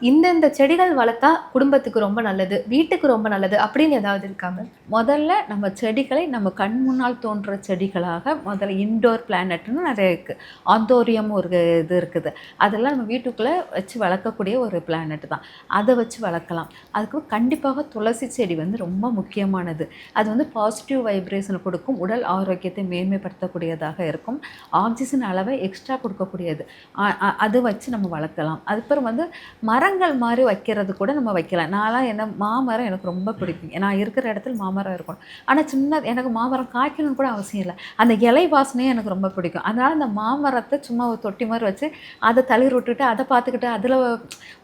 இந்தந்த செடிகள் வளர்த்தா குடும்பத்துக்கு ரொம்ப நல்லது வீட்டுக்கு ரொம்ப நல்லது அப்படின்னு ஏதாவது இருக்காங்க முதல்ல நம்ம செடிகளை நம்ம கண் முன்னால் தோன்ற செடிகளாக முதல்ல இன்டோர் பிளானட்னு நிறைய இருக்குது ஆந்தோரியம் ஒரு இது இருக்குது. அதெல்லாம் நம்ம வீட்டுக்குள்ளே வச்சு வளர்க்கக்கூடிய ஒரு பிளானட் தான். அதை வச்சு வளர்க்கலாம். அதுக்கு கண்டிப்பாக துளசி செடி வந்து ரொம்ப முக்கியமானது. அது வந்து பாசிட்டிவ் வைப்ரேஷன் கொடுக்கும் உடல் ஆரோக்கியத்தை மேன்மைப்படுத்தக்கூடியதாக இருக்கும். ஆக்சிஜன் அளவை எக்ஸ்ட்ரா கொடுக்கக்கூடியது. அது வச்சு நம்ம வளர்க்கலாம். அதுக்கப்புறம் வந்து மர மரங்கள் மாதிரி வைக்கிறது கூட நம்ம வைக்கலாம். நான்லாம் என்ன மாமரம் எனக்கு ரொம்ப பிடிக்கும். நான் இருக்கிற இடத்துல மாமரம் இருக்கணும் ஆனால் சின்ன எனக்கு மாமரம் காய்க்கணும்னு கூட அவசியம் இல்லை. அந்த இலை வாசனையும் எனக்கு ரொம்ப பிடிக்கும். அதனால் அந்த மாமரத்தை சும்மா ஒரு தொட்டி மாதிரி வச்சு அதை தளிர் விட்டுட்டு அதை பார்த்துக்கிட்டு அதில்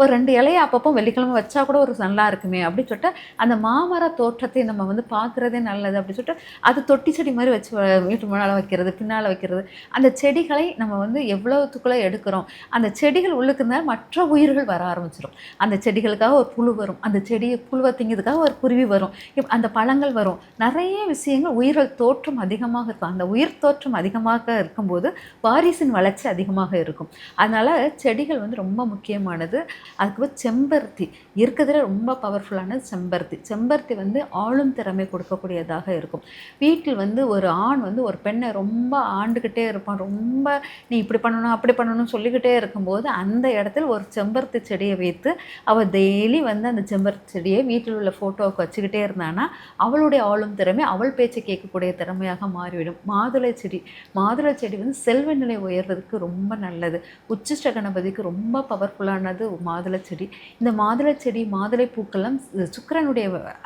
ஒரு ரெண்டு இலையை அப்பப்போ வெள்ளிக்கிழமை வச்சா கூட ஒரு நல்லா இருக்குமே அப்படின்னு சொல்லிட்டு அந்த மாமர தோற்றத்தை நம்ம வந்து பார்க்குறதே நல்லது அப்படின்னு சொல்லிட்டு அது தொட்டி செடி மாதிரி வச்சு வீட்டு முன்னால் வைக்கிறது பின்னால் வைக்கிறது அந்த செடிகளை நம்ம வந்து எவ்வளோத்துக்குள்ளே எடுக்கிறோம் அந்த செடிகள் உள்ளுக்கு மற்ற உயிர்கள் வர ஆரம்பிச்சிடும் அந்த செடிகளுக்காக ஒரு புழு வரும். அந்த செடியை புழுவை திங்கிறதுக்காக ஒரு குருவி வரும். அந்த பழங்கள் வரும். நிறைய விஷயங்கள் உயிர்கள் தோற்றம் அதிகமாக இருக்கும். அந்த உயிர் தோற்றம் அதிகமாக இருக்கும்போது வாரிசின் வளர்ச்சி அதிகமாக இருக்கும். அதனால் செடிகள் வந்து ரொம்ப முக்கியமானது. அதுக்கப்புறம் செம்பருத்தி. இருக்கிறதுல ரொம்ப பவர்ஃபுல்லானது செம்பருத்தி. செம்பருத்தி வந்து ஆளும் திறமை கொடுக்கக்கூடியதாக இருக்கும். வீட்டில் வந்து ஒரு ஆண் வந்து ஒரு பெண்ணை ரொம்ப ஆண்டுக்கிட்டே இருப்பான். ரொம்ப நீ இப்படி பண்ணணும் அப்படி பண்ணணும்னு சொல்லிக்கிட்டே இருக்கும்போது அந்த இடத்துல ஒரு செம்பருத்தி செடியை வைத்து அவள் டெய்லி வந்து அந்த செம்பருத்தி செடியை வீட்டில் உள்ள ஃபோட்டோவுக்கு வச்சுக்கிட்டே இருந்தானா அவளுடைய ஆளும் திறமை அவள் பேச்சை கேட்கக்கூடிய திறமையாக மாறிவிடும். மாதுளை செடி மாதுளை செடி வந்து செல்வ நிலை உயர்றதுக்கு ரொம்ப நல்லது. உச்சிஷ்ட கணபதிக்கு ரொம்ப பவர்ஃபுல்லானது மாதுளை செடி. இந்த மாதுளை செடி மாதுளை பூக்கள்லாம் சு-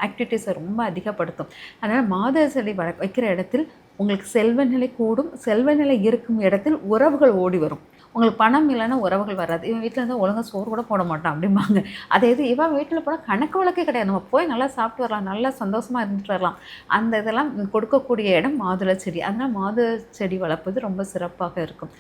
ஆக்டிவிட்டீஸை ரொம்ப அதிகப்படுத்தும். அதனால் மாதுளை செடி வள வைக்கிற இடத்தில் உங்களுக்கு செல்வநிலை கூடும் செல்வநிலை இருக்கும் இடத்தில் உறவுகள் ஓடி வரும். உங்களுக்கு பணம் இல்லைன்னா உறவுகள் வராது. இவன் வீட்டில் இருந்தால் ஒழுங்காக சோறு கூட போட மாட்டான் அப்படிம்பாங்க. அதே இது இவன் வீட்டில் போனால் கணக்கு வழக்கே கிடையாது. நம்ம போய் நல்லா சாப்பிட்டு வரலாம் நல்லா சந்தோஷமாக இருந்துட்டு வரலாம். அந்த இதெல்லாம் கொடுக்கக்கூடிய இடம் மாதுளை செடி அதனால் மாதுளை செடி வளர்ப்பது ரொம்ப சிறப்பாக இருக்கும்.